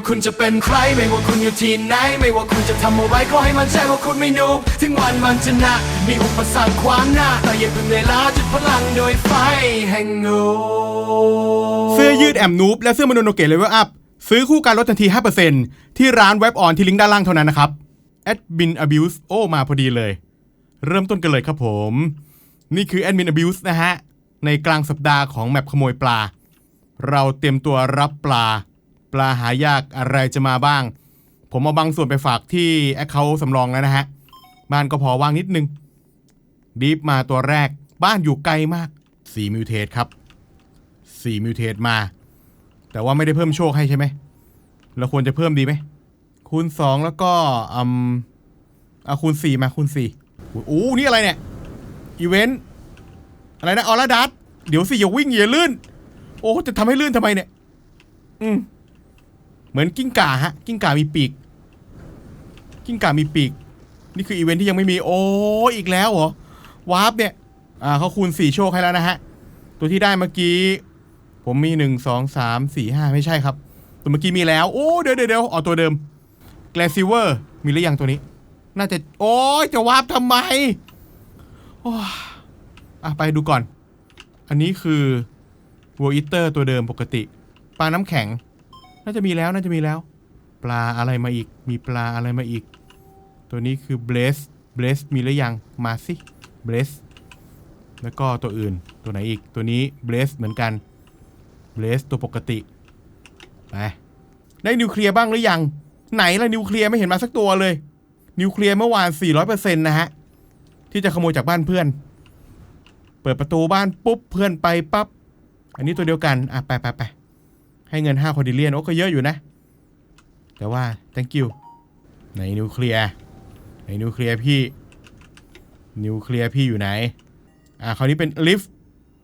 ว่าคุณจะเป็นใคร ไม่ว่าคุณอยู่ที่ไหน ไม่ว่าคุณจะทำอะไรก็ให้มันใจว่าคุณไม่นูบถึงวันมันจะหนักมีอุปสรรคขวางหน้า แต่อย่าเพิ่งเลยล้าจุดพลังโดยไฟแห่งงูเสื้อยืดแอมนูบและเสื้อมโนโนเกะเลเวลอัพซื้อคู่กันลดทันที 5%ที่ร้านเว็บออนที่ลิงก์ด้านล่างเท่านั้นนะครับ Admin Abuse โอ้ มาพอดีเลย เริ่มต้นกันเลยครับผม นี่คือ Admin Abuse นะฮะ ในกลางสัปดาห์ของแมปขโมยปลา เราเตรียมตัวรับปลา ปลาหายากอะไรจะมาบ้าง ผมเอาบางส่วนไปฝากที่แอคเคาท์สำรองแล้วนะฮะ บ้านก็พอว่างนิดนึงดีฟมาตัวแรก บ้านอยู่ไกลมาก4มิวเทสครับ4มิวเทสมา แต่ว่าไม่ได้เพิ่มโชคให้ใช่ไหมเราควรจะเพิ่มดีไหมคูณ2แล้วก็อืมเอาคูณ4มาคูณ4โอ้นี่อะไรเนี่ยอีเวนต์อะไรนะออร่าดัตเดี๋ยวสิอย่าวิ่งอย่าลื่น โอ้จะทำให้ลื่นทำไมเนี่ย อืม เหมือนกิ้งก่าฮะ กิ้งก่ามีปีก กิ้งก่ามีปีก นี่คืออีเวนต์ที่ยังไม่มี โอ้อีกแล้วเหรอ วาร์ปเนี่ย อ่าเขาคูณ4โชคให้แล้วนะฮะ ตัวที่ได้เมื่อกี้ ผมมีหนึ่งสองสามสี่ห้าไม่ใช่ครับ ตัวเมื่อกี้มีแล้ว โอ้เดี๋ยวเดี๋ยวเดี๋ยวเอตัวเดิมแกลซิเวอร์ มีหรือยังตัวนี้ น่าจะ โอ้ยจะวาร์ปทำไมโอ้อะไปดูก่อน อันนี้คือวัวอิเตอร์ตัวเดิมปกติ ปลาน้ำแข็ง น่าจะมีแล้วน่าจะมีแล้ว ปลาอะไรมาอีก มีปลาอะไรมาอีก ตัวนี้คือเบลสเบลสมีหรือยังมาสิเบลสแล้วก็ตัวอื่นตัวไหนอีกตัวนี้เบลสเหมือนกันเบลสตัวปกติไปได้นิวเคลียร์บ้างหรือยัง ไหนล่ะนิวเคลียร์ไม่เห็นมาสักตัวเลย นิวเคลียร์เมื่อวาน 400%นะฮะ ที่จะขโมยจากบ้านเพื่อน เปิดประตูบ้านปุ๊บเพื่อนไปปั๊บอันนี้ตัวเดียวกัน อะ ไปไปไป ให้เงิน5คอดิเลียนโอ้ก็เยอะอยู่นะ แต่ว่า thank you ไหนนิวเคลียร์ไหนนิวเคลียร์พี่ นิวเคลียร์พี่อยู่ไหน อะคราวนี้เป็นลิฟ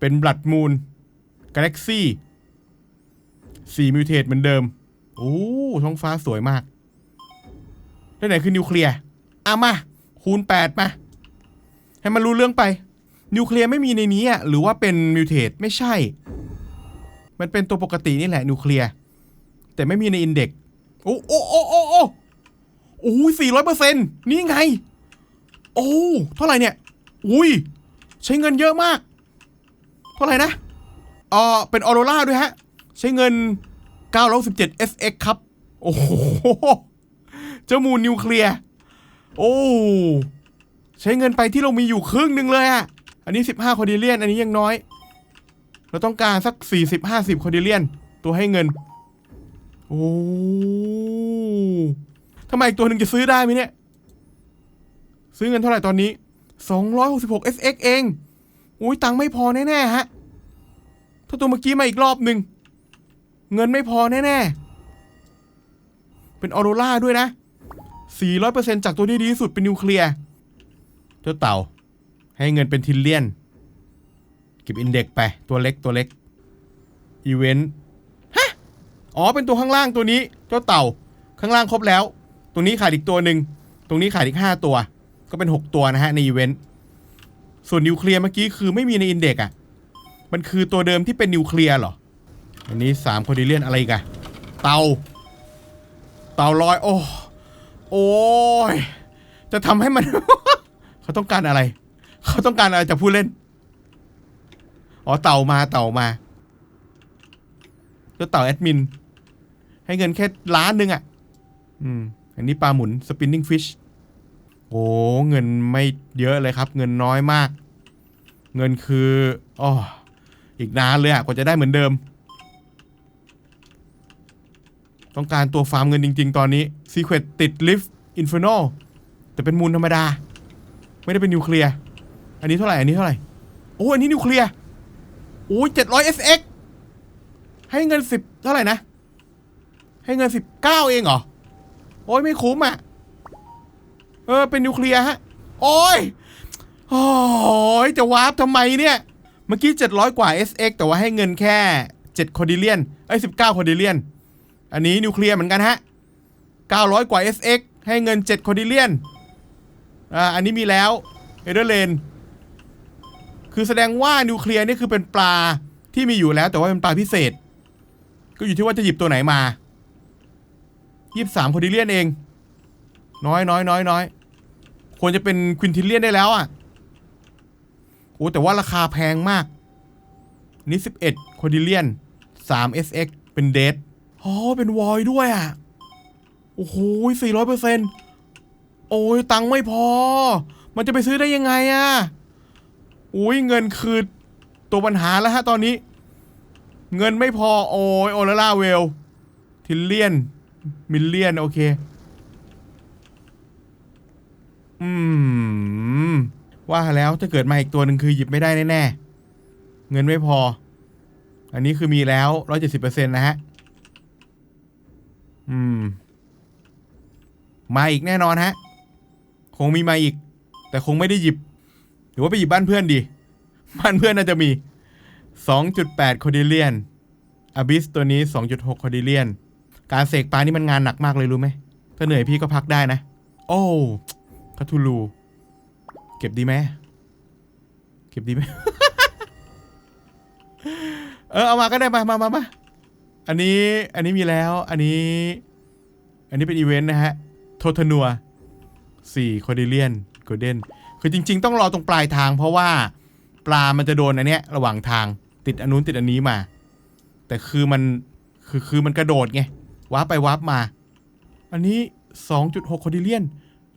เป็นบลัดมูนกาแล็กซี่สี่มิวเทตเหมือนเดิม โอ้ท้องฟ้าสวยมากแล้วไหนคือนิวเคลียร์อะมา คูณ 8 มา ให้มันรู้เรื่องไป นิวเคลียร์ไม่มีในนี้อะหรือว่าเป็นมิวเทตไม่ใช่ มันเป็นตัวปกตินี่แหละนิวเคลียร์แต่ไม่มีในอินเด็กโอ้โอ้โอ้โอ้โอ้โอ้ยสี่ร้อยเปอร์เซ็นต์นี่ไง โอ้เท่าไหร่เนี่ย อุ้ย ใช้เงินเยอะมาก เท่าไหร่นะเออเป็นออโรราด้วยฮะ ใช้เงิน 917 SX ครับ โอ้โห เจ้ามูลนิวเคลียร์ โอ้ ใช้เงินไปที่เรามีอยู่ครึ่งหนึ่งเลยอะอันนี้ 15คอดิเลียน อันนี้ยังน้อย เราต้องการสัก 40 50คอดิเลียน ตัวให้เงิน โอ้ทำไมอีกตัวหนึ่งจะซื้อได้ไหมเนี่ย ซื้อเงินเท่าไหร่ตอนนี้ 266 SX เอง อุ้ยตังค์ไม่พอแน่ๆฮะ ถ้าตัวเมื่อกี้มาอีกรอบหนึ่ง เงินไม่พอแน่ๆ เป็นออโรราด้วยนะ 400%จากตัวที่ดีที่สุดเป็นนิวเคลียร์ เจ้าเต่า ให้เงินเป็นทิลเลียน เก็บอินเด็กไปตัวเล็กตัวเล็กอีเวนต์ฮะอ๋อเป็นตัวข้างล่างตัวนี้เจ้าเต่าข้างล่างครบแล้ว ตรงนี้ขาดอีกตัวหนึ่งตรงนี้ขาดอีก 5 ตัว ก็เป็น 6 ตัวนะฮะในอีเวนต์ส่วนนิวเคลียร์เมื่อกี้คือไม่มีในอินเด็กอะมันคือตัวเดิมที่เป็นนิวเคลียร์เหรออันนี้สามคอดิเลียนอะไรกันเตาเตาลอย โอ้โอ้ยจะทำให้มัน เขาต้องการอะไร เขาต้องการอะไรจากผู้เล่น อ๋อเต่ามาเต่ามาแล้วเต่าแอดมิน ให้เงินแค่ล้านนึงอะ อืม อันนี้ปลาหมุน spinning fish โอ้เงินไม่เยอะเลยครับ เงินน้อยมาก เงินคืออ๋ออีกนานเลยอะกว่าจะได้เหมือนเดิม ต้องการตัวฟาร์มเงินจริง ๆ ตอนนี้ Secret ติดลิฟต์ Inferno แต่เป็นมูลธรรมดา ไม่ได้เป็นนิวเคลียร์ อันนี้เท่าไหร่ อันนี้เท่าไหร่ โอ้ อันนี้นิวเคลียร์ โอ้ย700 SX ให้เงิน10เท่าไหร่นะ ให้เงิน19เองเหรอ โอ้ยไม่คุ้มอะ เออ เป็นนิวเคลียร์ฮะ โอ้ย โอ้ยจะวาร์ปทำไมเนี่ย เมื่อกี้700กว่า SX แต่ว่าให้เงินแค่7คอดิเลียนไอ้ย19คอดิเลียน อันนี้นิวเคลียร์เหมือนกันฮะ900กว่า SX ให้เงิน7คอดิเลียน อ่า อันนี้มีแล้วเอเดอร์เลน คือแสดงว่านิวเคลียร์นี่คือเป็นปลาที่มีอยู่แล้ว แต่ว่าเป็นปลาพิเศษ ก็อยู่ที่ว่าจะหยิบตัวไหนมายี่สิบสามคอดิเลียนเอง น้อยน้อยน้อยน้อยควรจะเป็นควินทิเลียนได้แล้วอะโอ้แต่ว่าราคาแพงมาก นี่สิบเอ็ดคอดิเลียนสาม SX เป็นเดทอ๋อเป็นวอยด้วยอะ โอ้โหสี่ร้อยเปอร์เซ็นต์โอ้ยตังค์ไม่พอ มันจะไปซื้อได้ยังไงอะ อุ้ยเงินคือตัวปัญหาแล้วฮะตอนนี้ เงินไม่พอโอ้ยโอลาล่าเวล ทิลเลียน มิลเลียน โอเค อืม ว่าแล้วถ้าเกิดมาอีกตัวหนึ่งคือหยิบไม่ได้แน่ๆ เงินไม่พอ อันนี้คือมีแล้วร้อยเจ็ดสิบเปอร์เซ็นต์นะฮะ อืม มาอีกแน่นอนฮะ คงมีมาอีก แต่คงไม่ได้หยิบ รือว่าไปหยิบบ้านเพื่อนดี บ้านเพื่อนน่าจะมี 2.8คอดิเลียนอบิสตัวนี้ 2.6คอดิเลียน การเสกปลานี่มันงานหนักมากเลยรู้ไหม ถ้าเหนื่อยพี่ก็พักได้นะ โอ้คาทูลู เก็บดีไหม เก็บดีไหม เออ เอามาก็ได้มามามามาอันนี้ อันนี้มีแล้ว อันนี้ อันนี้เป็นอีเวนต์นะฮะ โททนัวสี่คอดิเลียนโกลเด้น คือจริง ๆ ต้องรอตรงปลายทาง เพราะว่าปลามันจะโดนอันเนี้ยระหว่างทางติดอันนู้นติดอันนี้มา แต่คือมันคือคือมันกระโดดไงวาร์ปไปวาร์ปมา อันนี้ 2.6คอดิเลียน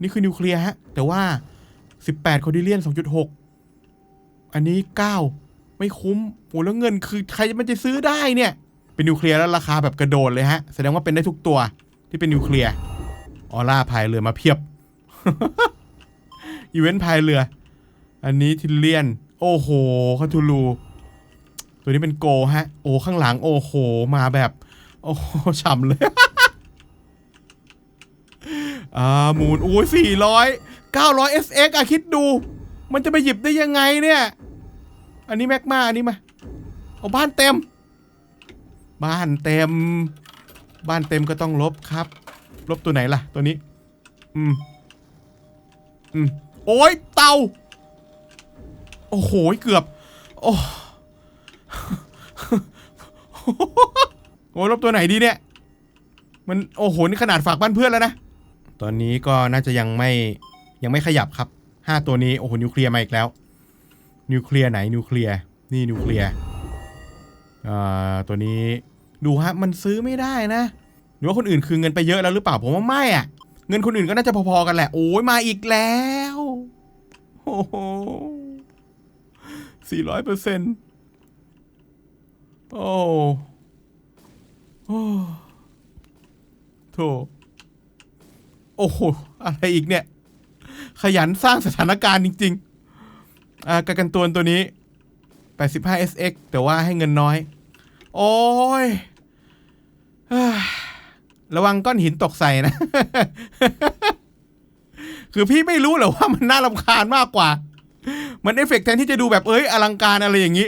นี่คือนิวเคลียร์ฮะ แต่ว่า 18คอดิเลียน 2.6 อันนี้ 9 ไม่คุ้มโหแล้วเงินคือใครมันจะซื้อได้เนี่ย เป็นนิวเคลียร์แล้วราคาแบบกระโดดเลยฮะ แสดงว่าเป็นได้ทุกตัวที่เป็นนิวเคลียร์ออร่าพายเรือมาเพียบ อีเวนต์พายเรือ อันนี้ทิเลียน โอ้โหคาทูลู ตัวนี้เป็นโกฮะ โอ้ข้างหลังโอ้โหมาแบบ โอ้โหฉ่ำเลย อ่ามูนโอ้ยสี่ร้อยเก้าร้อย SX อะคิดดู มันจะไปหยิบได้ยังไงเนี่ย อันนี้แม็กมาอันนี้มา เอาบ้านเต็ม บ้านเต็ม บ้านเต็มก็ต้องลบครับ ลบตัวไหนล่ะ ตัวนี้ อืม อืม โอ้ยเตา โอ้โหเกือบ โอ้โอ้ลบตัวไหนดีเนี่ย มันโอ้โหนี่ขนาดฝากบ้านเพื่อนแล้วนะ ตอนนี้ก็น่าจะยังไม่ยังไม่ขยับครับห้าตัวนี้โอ้โหนิวเคลียร์มาอีกแล้ว นิวเคลียร์ไหนนิวเคลียร์นี่นิวเคลียร์อ่าตัวนี้ดูฮะมันซื้อไม่ได้นะหรือว่าคนอื่นคือเงินไปเยอะแล้วหรือเปล่าผมว่าไม่อะเงินคนอื่นก็น่าจะพอๆกันแหละ โอ้ยมาอีกแล้ว สี่ร้อยเปอร์เซ็นต์โอ้โอ้โถโอ้โห อะไรอีกเนี่ย ขยันสร้างสถานการณ์จริง ๆ อ่ากระกันตัวตัวนี้ 85 SX แต่ว่าให้เงินน้อย โอ้ยเฮ้ยระวังก้อนหินตกใส่นะ คือพี่ไม่รู้เหรอว่ามันน่ารำคาญมากกว่า มันเอฟเฟกแทนที่จะดูแบบเอ้ยอลังการอะไรอย่างนี้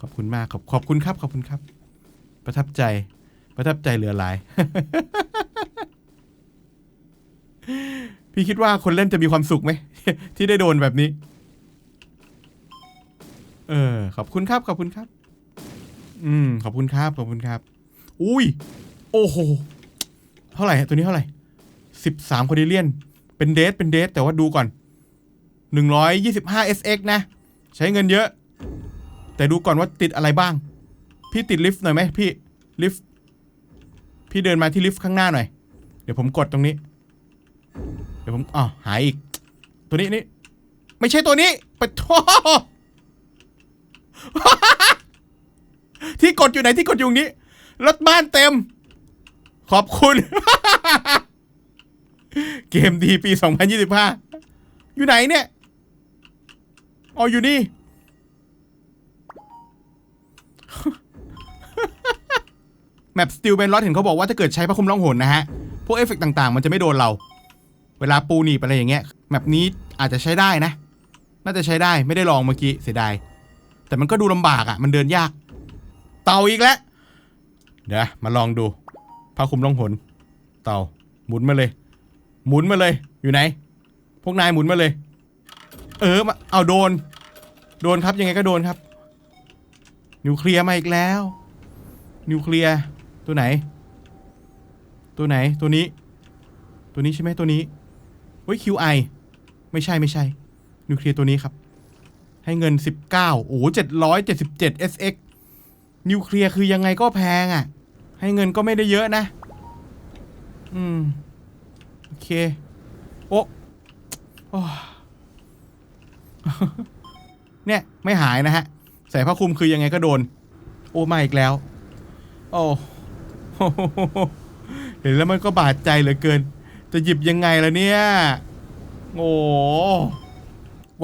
ขอบคุณมากขอบขอบคุณครับ ขอบคุณครับ ประทับใจ ประทับใจเหลือหลาย พี่คิดว่าคนเล่นจะมีความสุขไหม ที่ได้โดนแบบนี้ เออ ขอบคุณครับ ขอบคุณครับ อืม ขอบคุณครับ ขอบคุณครับ อุ้ย โอ้โห เท่าไหร่ ตัวนี้เท่าไหร่สิบสามคอดิเลียน เป็นเดทเป็นเดทแต่ว่าดูก่อนหนึ่งร้อยยี่สิบห้า SX นะ ใช้เงินเยอะ แต่ดูก่อนว่าติดอะไรบ้าง พี่ติดลิฟต์หน่อยไหมพี่ลิฟต์พี่เดินมาที่ลิฟต์ข้างหน้าหน่อย เดี๋ยวผมกดตรงนี้ เดี๋ยวผมอ๋อหายอีก ตัวนี้นี่ไม่ใช่ตัวนี้ปะโทที่กดอยู่ไหนที่กดอยู่ตรงนี้รถบ้านเต็ม ขอบคุณ เกมดีปี 2025 อยู่ไหนเนี่ยอ๋ออยู่นี่ แมปสติลเบนลอตเห็นเขาบอกว่าถ้าเกิดใช้พระคุมล่องหนนะฮะ พวกเอฟเฟกต์ต่างๆ มันจะไม่โดนเรา เวลาปูหนีบอะไรอย่างเงี้ย แมปนี้อาจจะใช้ได้นะ น่าจะใช้ได้ไม่ได้ลองเมื่อกี้เสียดาย แต่มันก็ดูลำบากอะ่ะ มันเดินยาก เต่าอีกแล้ว เดี๋ยวมาลองดูผ้าคลุมล่องหน เต่าหมุนมาเลย หมุนมาเลยอยู่ไหน พวกนายหมุนมาเลย เออมาเอาโดน โดนครับยังไงก็โดนครับ นิวเคลียร์มาอีกแล้ว นิวเคลียร์ตัวไหน ตัวไหนตัวนี้ ตัวนี้ใช่ไหมตัวนี้เฮ้ย QI ไม่ใช่ไม่ใช่ นิวเคลียร์ตัวนี้ครับ ให้เงิน 19 โอ้777 SX นิวเคลียร์คือยังไงก็แพงอะ่ะ ให้เงินก็ไม่ได้เยอะนะ อืม อเค โอ้โอ้เนี่ย ไม่หายนะฮะ ใส่ผ้าคลุมคือยังไงก็โดน โอ้มาอีกแล้ว โอ้เห็นแล้วมันก็บาดใจเหลือเกิน จะหยิบยังไงล่ะเนี่ย โอ้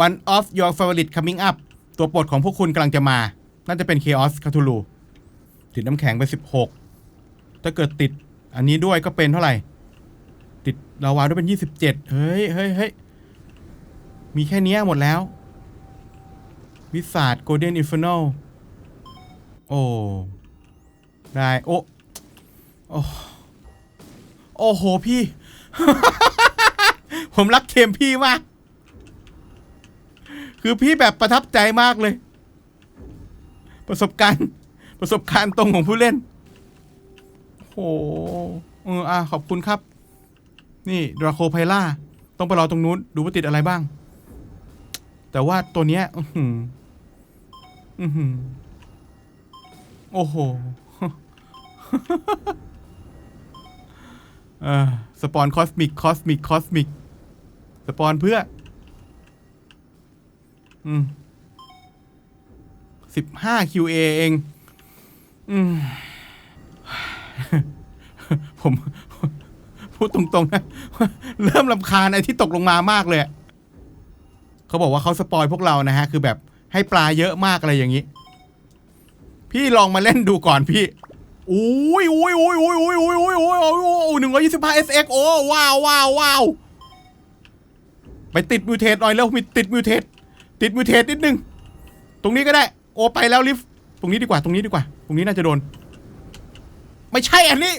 One of your favorite coming up ตัวโปรดของพวกคุณกำลังจะมา น่าจะเป็น Chaos Cthulhu ติดน้ำแข็งไป 16 ถ้าเกิดติดอันนี้ด้วยก็เป็นเท่าไหร่ ลาวาด้วยเป็น27เจ็ดเฮ้ยเฮ้ยเฮ้ยมีแค่นี้หมดแล้ว วิสาด Golden Infernal โอ้ ได้ โอ้ โอ้โอ้โหพี่ ผมรักเทมพี่มาก คือพี่แบบประทับใจมากเลย ประสบการณ์ประสบการณ์ตรงของผู้เล่นโอ้โหเอออะขอบคุณครับ นี่ดราโคไพล่าต้องไปรอตรงนู้นดูว่าติดอะไรบ้าง แต่ว่าตัวเนี้ยอือหืออือหือโอ้โหสปอนคอสมิก คอสมิก คอสมิก สปอนเพื่อ อืมสิบห้า QA เอง อืมผม พูดตรงๆนะ เริ่มลำคาญไอ้ที่ตกลงมามากเลย เขาบอกว่าเขาสปอยพวกเรานะฮะ คือแบบให้ปลาเยอะมากอะไรอย่างนี้ พี่ลองมาเล่นดูก่อนพี่อุ้ยอุ้ยอุ้ยอุ้ยอุ้ยอุ้ยอุ้ยอุ้ยอุ้ยหนึ่งร้อยยี่สิบห้า SX โอ้ว้าวว้าวว้าวไปติดมิวเทสหน่อยแล้วมีติดมิวเทสติดมิวเทสนิดนึง ตรงนี้ก็ได้ โอ้ไปแล้วลิฟต์ตรงนี้ดีกว่า ตรงนี้ดีกว่า ตรงนี้น่าจะโดน ไม่ใช่อันนี้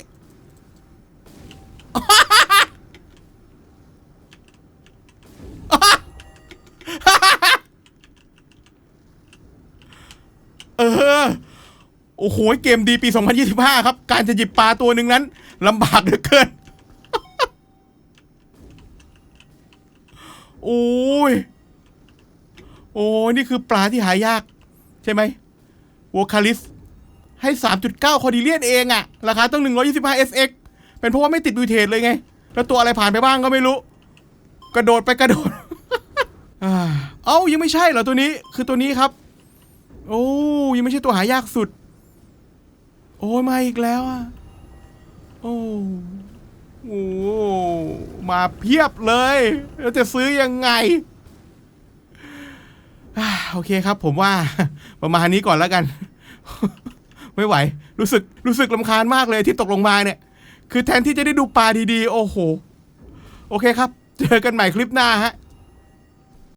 เออ โอ้โห เกมดีปี 2025 ครับ การจะหยิบปลาตัวหนึ่งนั้นลำบากเหลือเกิน โอ้ย โอ้ยนี่คือปลาที่หายาก ใช่ไหมวอคาลิส ให้ 3.9 คอดีเลียนเองอะราคาต้อง 125 SX เป็นเพราะว่าไม่ติดบิวเทสเลยไง แล้วตัวอะไรผ่านไปบ้างก็ไม่รู้ กระโดดไปกระโดดอ่าเอ้ายังไม่ใช่เหรอตัวนี้ คือตัวนี้ครับ โอ้ยังไม่ใช่ตัวหายากสุด โอ้ยมาอีกแล้วอะโอ้โอ้มาเพียบเลย แล้วจะซื้อยังไงอโอเคครับ ผมว่าประมาณนี้ก่อนแล้วกัน ไม่ไหว รู้สึกรู้สึกลำคาญมากเลยที่ตกลงมาเนี่ย คือแทนที่จะได้ดูปลาดีๆ โอ้โห โอเคครับ เจอกันใหม่คลิปหน้าฮะ